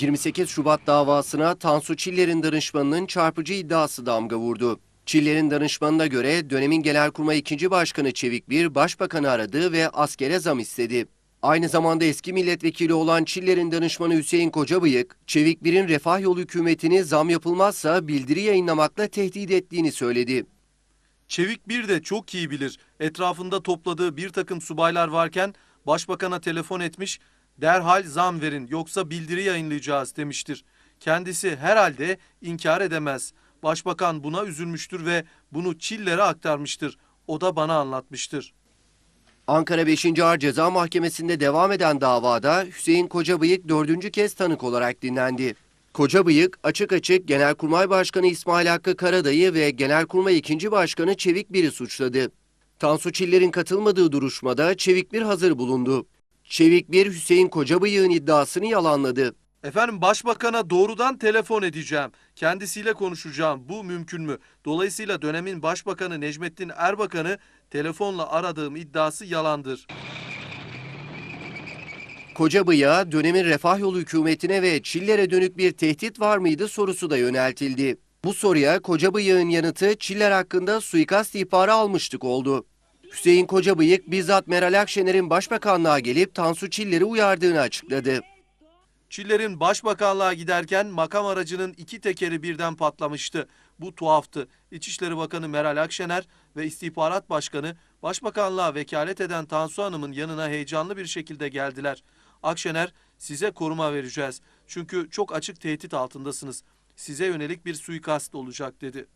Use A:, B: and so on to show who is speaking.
A: 28 Şubat davasına Tansu Çiller'in danışmanının çarpıcı iddiası damga vurdu. Çiller'in danışmanına göre dönemin Genelkurmay 2. Başkanı Çevik Bir başbakanı aradı ve askere zam istedi. Aynı zamanda eski milletvekili olan Çiller'in danışmanı Hüseyin Kocabıyık, Çevik Bir'in refah yolu hükümetini zam yapılmazsa bildiri yayınlamakla tehdit ettiğini söyledi.
B: Çevik bir de çok iyi bilir. Etrafında topladığı bir takım subaylar varken başbakana telefon etmiş, derhal zam verin yoksa bildiri yayınlayacağız demiştir. Kendisi herhalde inkar edemez. Başbakan buna üzülmüştür ve bunu Çiller'e aktarmıştır. O da bana anlatmıştır.
A: Ankara 5. Ağır Ceza Mahkemesi'nde devam eden davada Hüseyin Kocabıyık dördüncü kez tanık olarak dinlendi. Kocabıyık açık açık Genelkurmay Başkanı İsmail Hakkı Karadayı ve Genelkurmay 2. Başkanı Çevik Bir'i suçladı. Tansu Çiller'in katılmadığı duruşmada Çevik Bir hazır bulundu. Çevik Bir Hüseyin Kocabıyık'ın iddiasını yalanladı.
B: Efendim başbakana doğrudan telefon edeceğim. Kendisiyle konuşacağım. Bu mümkün mü? Dolayısıyla dönemin başbakanı Necmettin Erbakan'ı telefonla aradığım iddiası yalandır.
A: Kocabıyık'a dönemin refah yolu hükümetine ve Çiller'e dönük bir tehdit var mıydı sorusu da yöneltildi. Bu soruya Kocabıyık'ın yanıtı Çiller hakkında suikast ihbarı almıştık oldu. Hüseyin Kocabıyık bizzat Meral Akşener'in başbakanlığa gelip Tansu Çiller'i uyardığını açıkladı.
B: Çiller'in başbakanlığa giderken makam aracının iki tekeri birden patlamıştı. Bu tuhaftı. İçişleri Bakanı Meral Akşener ve İstihbarat Başkanı başbakanlığa vekalet eden Tansu Hanım'ın yanına heyecanlı bir şekilde geldiler. Akşener size koruma vereceğiz. Çünkü çok açık tehdit altındasınız. Size yönelik bir suikast olacak dedi.